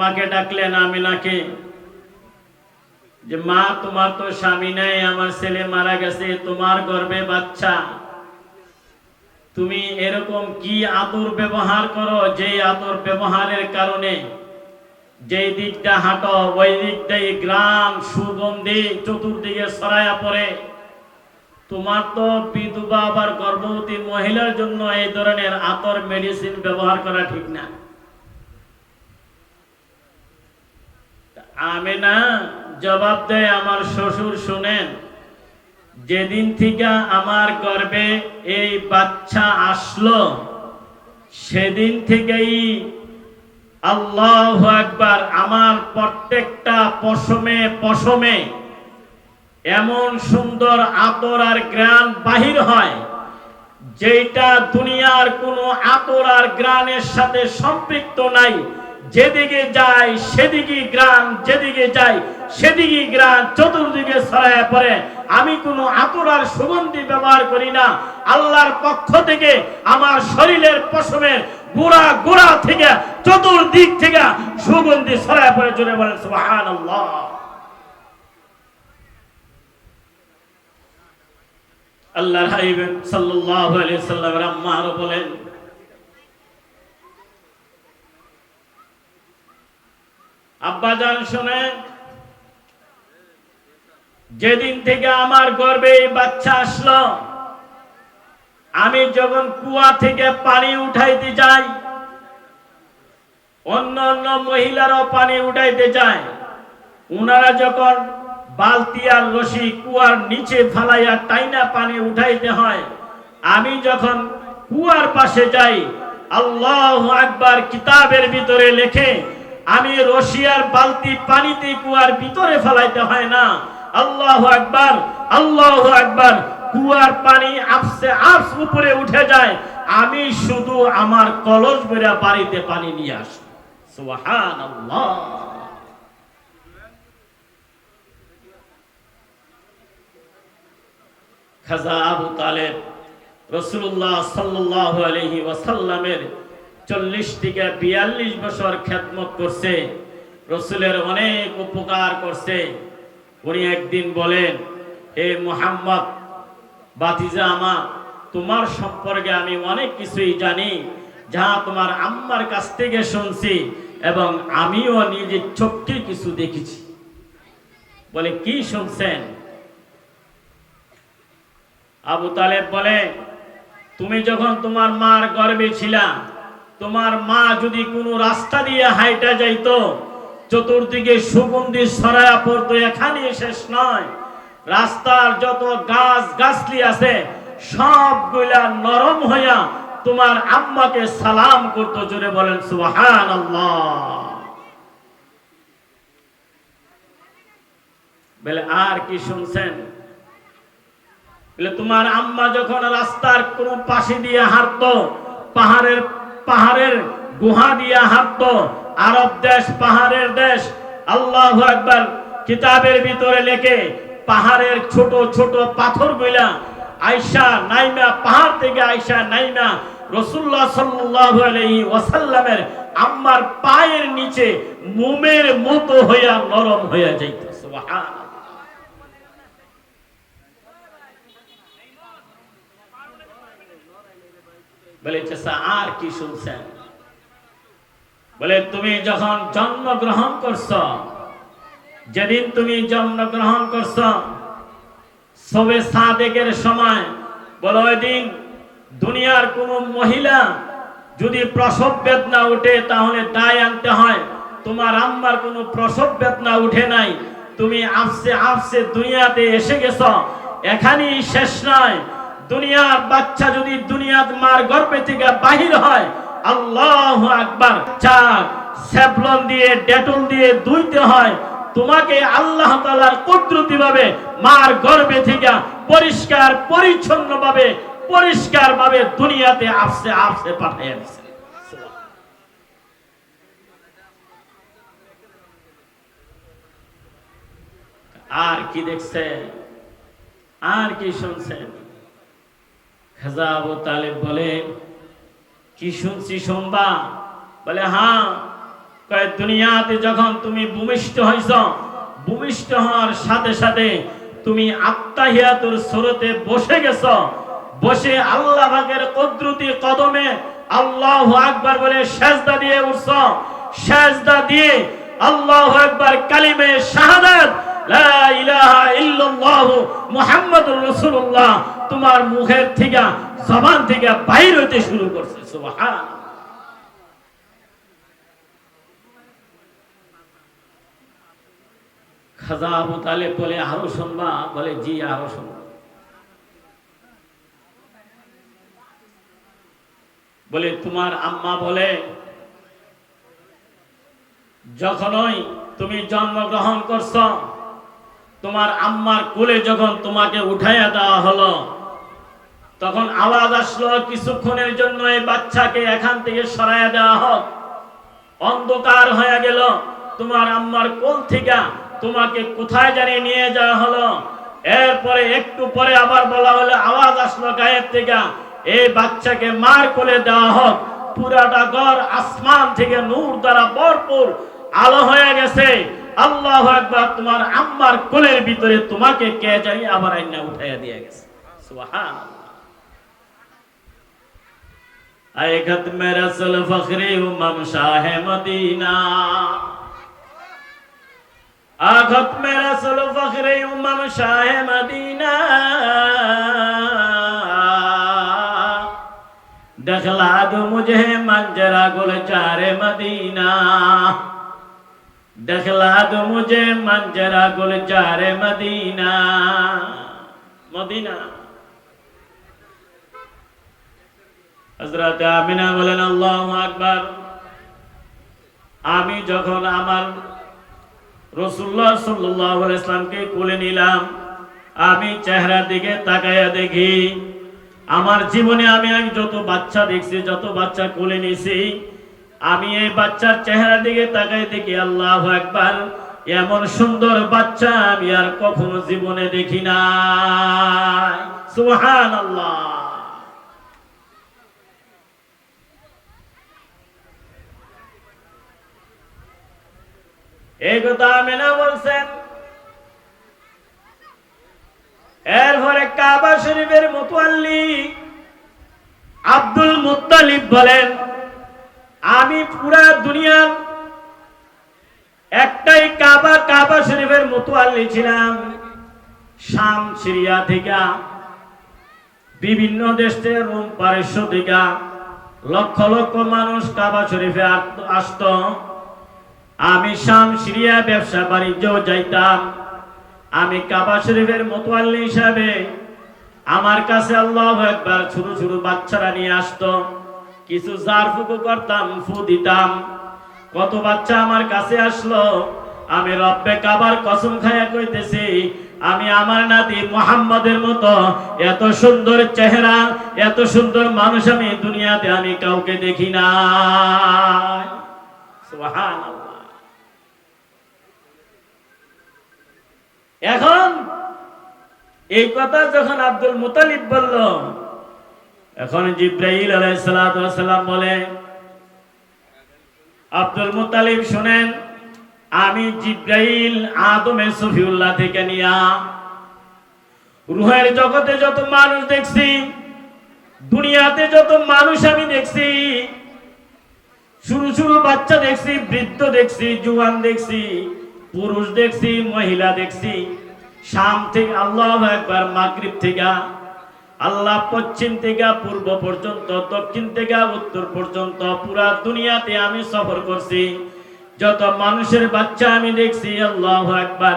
আম্মাকে ডাকলেন আমিনাকে যে মা, তোমার তো স্বামী নেই, আমার ছেলে মারা গেছে, তোমার গর্বে বাচ্চা। তুমি এরকম কি আদর ব্যবহার করো? যে আদর ব্যবহারের কারণে যেই দিকটা হাঁটো, ওই দিকটাই গ্রাম, সুগন্ধি চতুর্দিকে ছড়ায়া পড়ে। তোমার তো বিধবা আবার গর্ভবতী মহিলার জন্য এই ধরনের আতর মেডিসিন ব্যবহার করা ঠিক না। আমি না জবাব দেয় আমার শ্বশুর, শুনেন, যেদিন থেকে আমার গর্ভে এই বাচ্চা আসলো, সেদিন থেকেই আল্লাহ একবার আমার প্রত্যেকটা পশমে পশমে এমন সুন্দর আতর আর গ্রান বাহির হয় যেটা দুনিয়ার কোনো আতর আর গ্রানের সাথে সম্পৃক্ত নাই। যেদিকে যায়, সেদিকে গ্রাম, যেদিকে যায়, সেদিকে গ্রাম, চতুর্দিকে ছড়ায় পড়ে। আমি কোনো আতর আর সুগন্ধি ব্যবহার করি না। আল্লাহর পক্ষ থেকে আমার শরীরের পশমের গোড়া গোড়া থেকে, চতুর্দিক থেকে সুগন্ধি ছড়ায় পড়ে, জোরে বলেন, সুবহানাল্লাহ। আল্লাহর হাবিব সাল্লাল্লাহু আলাইহি আরও বলেন আব্বা জান শুনেন যেদিন থেকে আমার গর্বে বাচ্চা আসলো, আমি যখন কুয়া থেকে পানি উঠাইতে যাই, অন্য অন্য মহিলারাও পানি উঠাইতে যায়, উনারা যখন বালতি আর রশি কুয়ার নিচে ফালাইয়া টাইনা পানি উঠাইতে হয়, আমি যখন কুয়ার পাশে যাই, আল্লাহ আকবার কিতাবের ভিতরে লেখে আমি রশিয়ার বালতি পানিতে কুয়ার ভিতরে ফেলাইতে হয় না। আল্লাহ আকবার আল্লাহ আকবার। কুয়ার পানি আপসে আপস উপরে উঠে যায়। আমি শুধু আমার কলস বেড়া বাড়িতে পানি নিয়ে আসি। খাজা আবু তালেব রসুল্লাহ সাল্লাহ আলহি ওয়াসাল্লামের চল্লিশ থেকে বিয়াল্লিশ বছর খ্যাতমত করছে, রসুলের অনেক উপকার করছে। উনি একদিন বলেন, হে মোহাম্মদ বাতিজা আমার, তোমার সম্পর্কে আমি অনেক কিছুই জানি, যা তোমার আম্মার কাছ থেকে শুনছি এবং আমিও নিজের চোখকে কিছু দেখেছি। বলে, কি শুনছেন? আবু তালেব বলে, তুমি যখন তোমার মার গর্বে ছিলা তোমার মা যদি কোনো রাস্তা দিয়ে হাইটা যাইতো, চতুর্দিকে সুগন্ধি ছড়ায়া পড়তো এখানে শেষ নয়। রাস্তার যত গাছ গাছলি আছে, সবগুলা নরম হইয়া তোমার আম্মাকে সালাম করতো, জোরে বলেন সুবহান বলে, আর কি শুনছেন? বলে, তোমার আম্মা যখন রাস্তার কোন পাশে দিয়ে হাঁটতো, পাহাড়ের পাহাড়ের গুহা দিয়া হাঁটতো। আরব দেশ, পাহাড়ের দেশ। আল্লাহ একবার কিতাবের ভিতরে লেখে, পাহাড়ের ছোট ছোট পাথরগুলা আয়সা নাইমা, পাহাড় থেকে আয়সা নাইমা রসুল্লাহ সাল্লাহ ওয়াসাল্লামের পায়ের নিচে মোমের মতো হইয়া নরম হইয়া যাইত। সুবহান বলে চাচা আর কি শুনছেন বলে, তুমি যখন জন্মগ্রহণ করছ, যেদিন তুমি জন্মগ্রহণ করছ, সবে সাদেকের সময়, বলো ওই দিন দুনিয়ার কোন মহিলা যদি প্রসব বেদনা উঠে, তাহলে দায় আনতে হয়। তোমার আম্মার কোনো প্রসব বেদনা উঠে নাই। তুমি আপসে আপসে দুনিয়াতে এসে গেছ। এখানেই শেষ নয়। দুনিয়ার বাচ্চা যদি দুনিয়ার মার গর্ভে থেকে বাহির হয়, আল্লাহ আকবার, চাক, স্যাভলন দিয়ে, ডেটল দিয়ে ধুইতে হয়, তোমাকে আল্লাহ তালার কুদরতি ভাবে মার গর্ভে থেকে পরিষ্কার পরিচ্ছন্ন ভাবে পরিষ্কার ভাবে দুনিয়াতে আসছে আসছে দিচ্ছে আর কি দেখছেন? আর কি শুনছেন? খাজা আবু তালেব বলে, কি শুনছি বলে হ্যাঁ দুনিয়াতে যখন তুমি ভূমিষ্ঠ ভূমিষ্ঠ হওয়ার সাথে সাথে তুমি আত্মাহিয়াতুর বসে গেছ। বসে আল্লাহ পাকের কদরতি কদমে আল্লাহ আকবার বলে সেজদা দিয়ে উঠছ। সেজদা দিয়ে আল্লাহ আকবার কালিমে শাহাদাত, লা ইলাহা মুহাম্মাদুর রাসূলুল্লাহ তোমার মুখের থেকে, জবান থেকে বাইর হইতে শুরু করছে সুবহান খাজা আবু বলে, আরও শুনবা? বলে, জি, আরও শুনবা। বলে, তোমার আম্মা বলে, যখনই তুমি জন্মগ্রহণ করছ, তোমার আম্মার কোলে যখন তোমাকে উঠাইয়া দেওয়া হলো তখন আওয়াজ আসলো, কিছুক্ষণের জন্য এই বাচ্চাকে এখান থেকে সরাইয়া দেওয়া হোক। অন্ধকার হয়ে গেল। তোমার আম্মার কোল থেকে তোমাকে কোথায় জানিয়ে নিয়ে যাওয়া হলো? এরপরে একটু পরে আবার বলা হলো, আওয়াজ আসলো গায়ের থেকে, এই বাচ্চাকে মার কোলে দেওয়া হোক। পুরাটা ঘর আসমান থেকে নূর দ্বারা ভরপুর আলো হয়ে গেছে। আল্লাহ একবার তোমার আম্মার কোলের ভিতরে তোমাকে কে জানি আবার আইনা উঠাইয়া দিয়ে গেছে। সুবহানাল্লাহ। اے ختم رسول فخر امم شاہ مدینہ آ ختم رسول فخر امم شاہ مدینہ دخلا دو مجھے منجرا گل چار مدینہ دخلا دو مجھے منجرا گل چار مدینہ مدینہ হজরত আমিনা বলেন, আল্লাহ আকবার। আমি যখন আমার রসুল্লাহ সাল্লাহ ইসলামকে কোলে নিলাম, আমি চেহারা দিকে তাকাইয়া দেখি, আমার জীবনে আমি আমি যত বাচ্চা দেখছি, যত বাচ্চা কোলে নিছি, আমি এই বাচ্চার চেহারা দিকে তাকাই দেখি, আল্লাহ একবার এমন সুন্দর বাচ্চা আমি আর কখনো জীবনে দেখি না সুহান আল্লাহ এই কথা কাবা আব্দুল মুত্তালিব বলেন, আমি পুরা দুনিয়ার একটাই কাবা কাবা শরীফের মুতোয়াল্লি ছিলাম। শাম, সিরিয়া থেকে, বিভিন্ন দেশ থেকে, রোম, পারস্য থেকে, লক্ষ লক্ষ মানুষ কাবা শরীফে আসতো। আমি শাম সিরিয়া ব্যবসা বাণিজ্য যাইতাম। আমি কাবা শরীফের মোতোয়াল্লি হিসাবে আমার কাছে আল্লাহ একবার ছোট ছোট বাচ্চারা নিয়ে আসতো। কিছু জার ফুকু করতাম, ফু দিতাম। কত বাচ্চা আমার কাছে আসলো, আমি রব্বে কাবার কসম খায়া কইতেছি, আমি আমার নাতি মোহাম্মদের মতো এত সুন্দর চেহারা, এত সুন্দর মানুষ আমি দুনিয়াতে আমি কাউকে দেখি না সুবহানাল্লাহ। এখন এই কথা যখন আব্দুল মুতালিব বলল, এখন জিব্রাইল আলাইসালাম বলে, আব্দুল মুতালিব শুনেন, আমি জিব্রাইল আদমে সফিউল্লাহ থেকে নিয়া রুহের জগতে যত মানুষ দেখছি, দুনিয়াতে যত মানুষ আমি দেখছি, শুরু শুরু বাচ্চা দেখছি, বৃদ্ধ দেখছি, জুয়ান দেখছি পুরুষ দেখছি, মহিলা দেখছি। শাম থেকে আল্লাহ একবার মাগরিব থেকে, আল্লাহ পশ্চিম থেকে, পূর্ব পর্যন্ত, দক্ষিণ থেকে, উত্তর পর্যন্ত, পুরা দুনিয়াতে আমি সফর করছি। যত মানুষের বাচ্চা আমি দেখছি, আল্লাহ একবার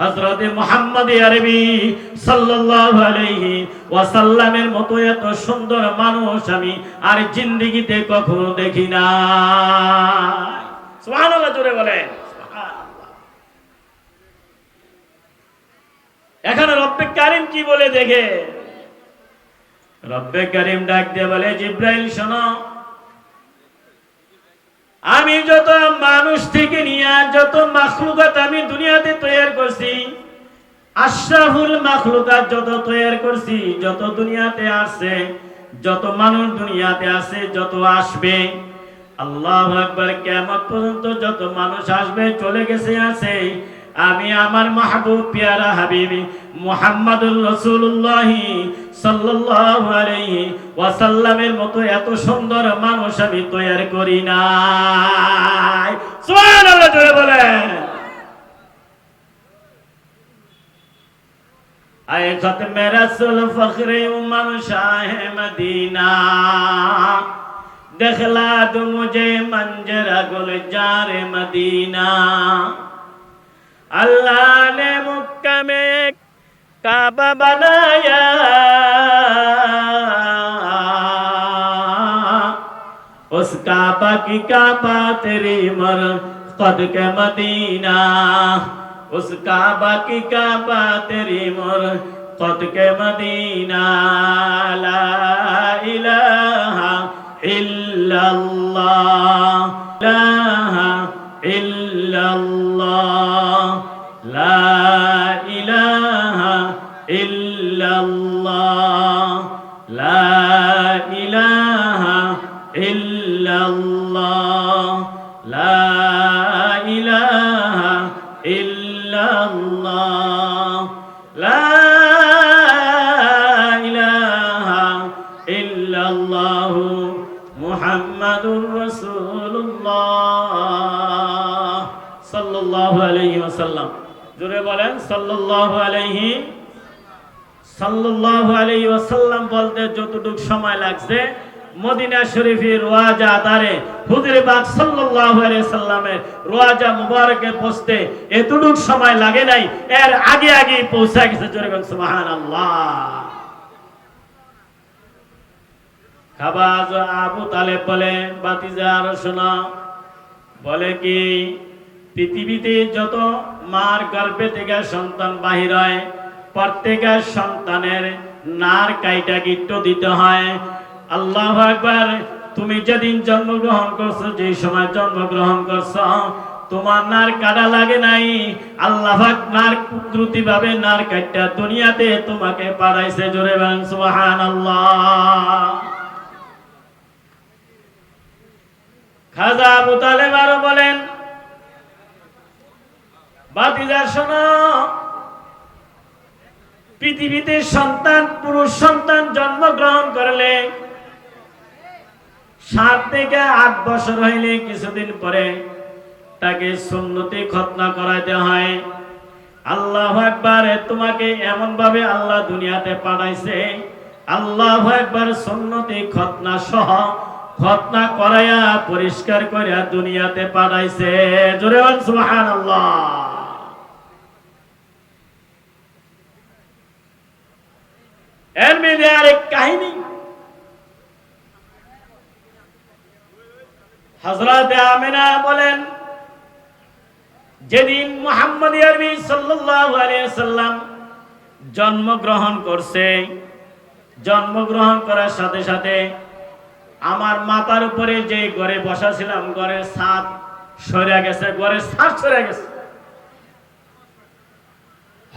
হযরত মুহাম্মদ আরবি সাল্লাল্লাহু আলাইহি ওয়াসাল্লামের মতো এত সুন্দর মানুষ আমি আর জিন্দেগিতে কখনো দেখি না সুবহানাল্লাহ, জোরে বলেন সুবহানাল্লাহ। এখানে রব্বে কারিম কি বলে দেখে? রব্বে কারিম ডাক দিয়ে বলে, জিব্রাইল, শোনো। আমি যত মানুষ থেকে নিয়ে, যত মাখলুকাত আমি দুনিয়াতে তৈরি করছি, আশরাফুল মাখলুকাত যত তৈরি করছি, যত দুনিয়াতে আসছে, যত মানুষ দুনিয়াতে আছে যত আসবে, আল্লাহ একবার কেমন পর্যন্ত যত মানুষ আসবে, চলে গেছে, আছে আমি আমার মাহবুব পিয়ারা হাবিবি মোহাম্মদুর রসুল্লাহ সাল্লাল্লাহু আলাইহি ওয়াসাল্লামের মতো এত সুন্দর মানুষ আমি তৈরি করি না সুবহানাল্লাহ দেখলা তু মুঝে মঞ্জরা গুলজার মদিনা। अल्लाह ने मुक्का में एक काबा बनाया उस काबा की काबा तेरी मर कद के मदीना उस काबा की काबा तेरी मर कद के मदीना ला इलाहा इल्लल्लाह ওয়াসাল্লাম জোরে বলেন, সাল্লাল্লাহু আলাইহি সাল্লাল্লাহু আলাইহি ওয়াসাল্লাম বলতে সময় লাগছে, মদিনা শরীফের রোয়াজা আদারে হুজুর পাক সাল্লাল্লাহু আলাইহি সাল্লামের রোয়াজা পৌঁছতে এতটুকু সময় লাগে নাই, এর আগে আগে পৌঁছে গেছে, জোরে বলেন, সুবহানাল্লাহ। খাবাজ আবু তালেব বলে বাতিজা আরও শোনা বলে কি পৃথিবীতে যত মার গর্ভে থেকে সন্তান বাহির হয় প্রত্যেকের সন্তানের নার কাইটা গিট্ট দিতে হয়। আল্লাহ একবার তুমি যেদিন জন্মগ্রহণ করছ, যে সময় জন্মগ্রহণ করছ, তোমার নার কাটা লাগে নাই। আল্লাহ নার কুদরতি ভাবে নার কাইটা দুনিয়াতে তোমাকে পাঠাইছে জোরে বলেন, সুবহানাল্লাহ। খাজা তালেব বলেন বাতিজা শোনো। পৃথিবীতে সন্তান, পুরুষ সন্তান জন্মগ্রহণ করলে সাত থেকে আট বছর হইলে কিছুদিন পরে তাকে সুন্নতি খতনা করাইতে হয়। আল্লাহ একবার তোমাকে এমন ভাবে আল্লাহ দুনিয়াতে পাঠাইছে। আল্লাহ একবার সুন্নতি খতনা সহ খতনা করাইয়া পরিষ্কার করিয়া দুনিয়াতে পাঠাইছে। জোরে সুহান আল্লাহ এর মেয়েদের আরেক কাহিনী। হজরত আমিনা বলেন, যেদিন মোহাম্মদ আরবি সাল্লাম জন্মগ্রহণ করছে, জন্মগ্রহণ করার সাথে সাথে আমার মাথার উপরে যে ঘরে বসা ছিলাম ঘরের ছাদ সরে গেছে ঘরের ছাদ সরে গেছে।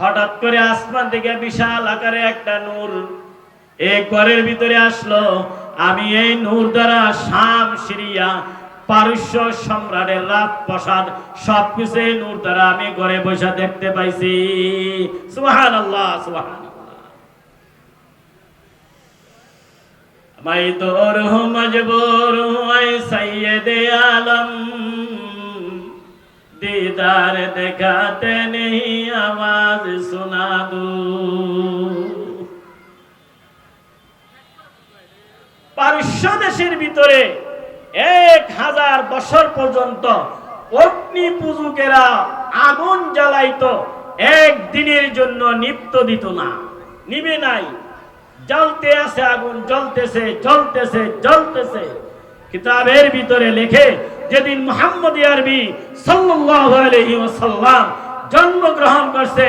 হঠাৎ করে আসমান থেকে বিশাল আকারে একটা নূর। এই ঘরের ভিতরে আসলো, আমি এই নূর দ্বারা শাম, সিরিয়া, পারস্য সম্রাটের রাত প্রসাদ, সবকিছু এই নূর দ্বারা আমি ঘরে বসে দেখতে পাইছি। সুহান আল্লাহ সুহান মাই তোর মজবুর হুম সৈয়দে আলম। দিদার দেখাতে নেই আওয়াজ শোনা দু। দেশের ভিতরে এক হাজার বছর পর্যন্ত অগ্নি পূজকেরা আগুন জ্বালাইত, একদিনের জন্য নিপ্ত দিত না। নিবে নাই। জ্বলতে আছে আগুন, জ্বলতেছে জ্বলতেছে জ্বলতেছে। কিতাবের ভিতরে লেখে যেদিন মোহাম্মদ আরবি সাল্লাল্লাহু আলাইহি ওয়াসাল্লাম জন্মগ্রহণ করছে,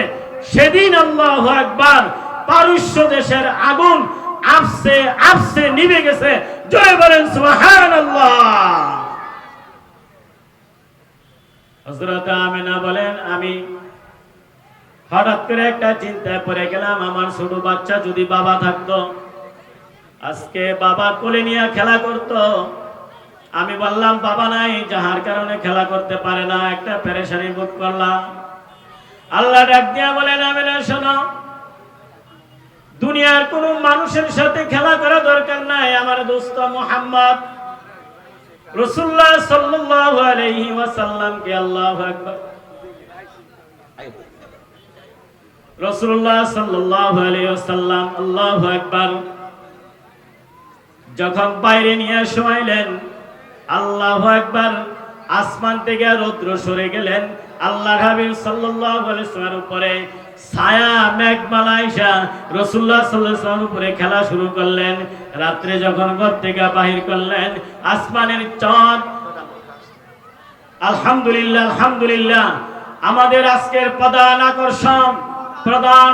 সেদিন আল্লাহু আকবার পারস্য দেশের আগুন আপসে আপসে নিভে গেছে। জয় বলেন, সুবহানাল্লাহ। হযরত আমিনা বলেন, আমি হঠাৎ করে একটা চিন্তায় পড়ে গেলাম, আমার ছোট বাচ্চা যদি বাবা থাকতো, আজকে বাবা কোলে নিয়ে খেলা করত আমি বললাম, বাবা নাই, যাহার কারণে খেলা করতে পারে না, একটা পেরেশানি বোধ করলাম। আল্লাহ ডাক দিয়া বলেন আমি না শোনো, দুনিয়ার কোন মানুষের সাথে খেলা করা দরকার নাই। আমার দোস্ত মোহাম্মদ যখন বাইরে নিয়ে শোয়াইলেন আল্লাহু আকবার, আসমান থেকে রৌদ্র সরে গেলেন। আল্লাহ হাবিব ওয়াসাল্লামের উপরে ছায়া, মেঘমালা রাসূলুল্লাহ সাল্লাল্লাহু উপরে খেলা শুরু করলেন। রাত্রে যখন ঘর থেকে বাহির করলেন, আসমানের চাঁদ আলহামদুলিল্লাহ আলহামদুলিল্লাহ। আমাদের আজকের প্রধান আকর্ষণ, প্রধান